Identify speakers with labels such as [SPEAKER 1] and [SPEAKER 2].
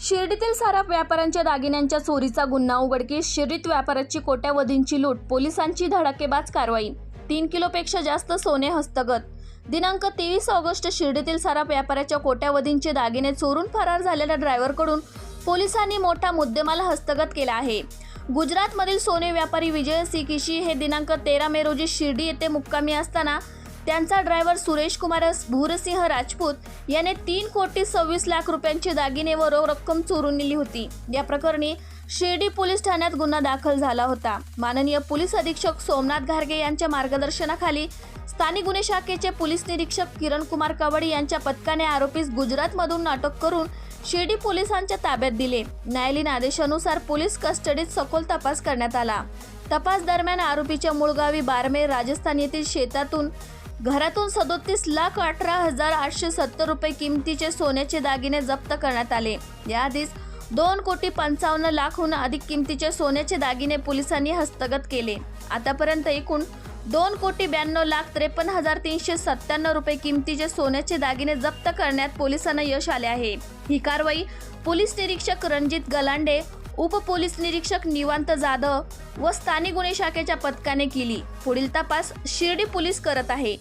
[SPEAKER 1] शिर्डीतील साराप व्यापाऱ्यांच्या दागिन्यांच्या चोरीचा गुन्हा उघडकीस शिर्डीत व्यापाऱ्याची कोट्यावधींची लूट पोलिसांची धडाकेबाज कारवाई तीन किलोपेक्षा जास्त सोने हस्तगत. दिनांक तेवीस ऑगस्ट शिर्डीतील साराप व्यापाऱ्याच्या कोट्यावधींचे दागिने चोरून फरार झालेल्या ड्रायव्हरकडून पोलिसांनी मोठा मुद्देमाल हस्तगत केला आहे. गुजरातमधील सोने व्यापारी विजय सिकिशी हे दिनांक तेरा मे रोजी शिर्डी येथे मुक्कामी असताना त्यांचा ड्रायव्हर सुरेश कुमार भूरसिंह राजपूत याने तीन कोटी सव्वीस लाख रुपयांचे दागिने व रोख रक्कम चोरून नेली होती. या प्रकरणी शिर्डी पोलीस ठाण्यात गुन्हा दाखल झाला होता. माननीय पोलीस अधीक्षक सोमनाथ घारगे यांच्या मार्गदर्शनाखाली स्थानिक गुन्हे शाखेचे पोलीस निरीक्षक किरण कुमार कवडी यांच्या पथकाने आरोपीस गुजरातमधून अटक करून शिर्डी पोलिसांच्या ताब्यात दिले. न्यायालयीन आदेशानुसार पोलीस कस्टडीत सखोल तपास करण्यात आला. तपास दरम्यान आरोपीच्या मूळ गावी बारमेर राजस्थान येथील शेतातून घरातून सदोतीस लाख अठरा हजार आठशे सत्तर रुपये किमतीचे सोन्याचे दागिने जप्त करण्यात आले. याआधीच दोन कोटी पंचावन्न लाखहून अधिक किमतीचे सोन्याचे दागिने पोलिसांनी हस्तगत केले. आतापर्यंत एकूण दोन कोटी ब्याण्णव लाख त्रेपन्न हजार तीनशे सत्त्याण्णव रुपये किमतीचे सोन्याचे दागिने जप्त करण्यात पोलिसांना यश आले आहे. ही कारवाई पोलीस निरीक्षक रणजित गलांडे उप पोलीस निरीक्षक निवांत जाधव व स्थानिक गुन्हे शाखेच्या पथकाने केली. पुढील तपास शिर्डी पोलीस करत आहे.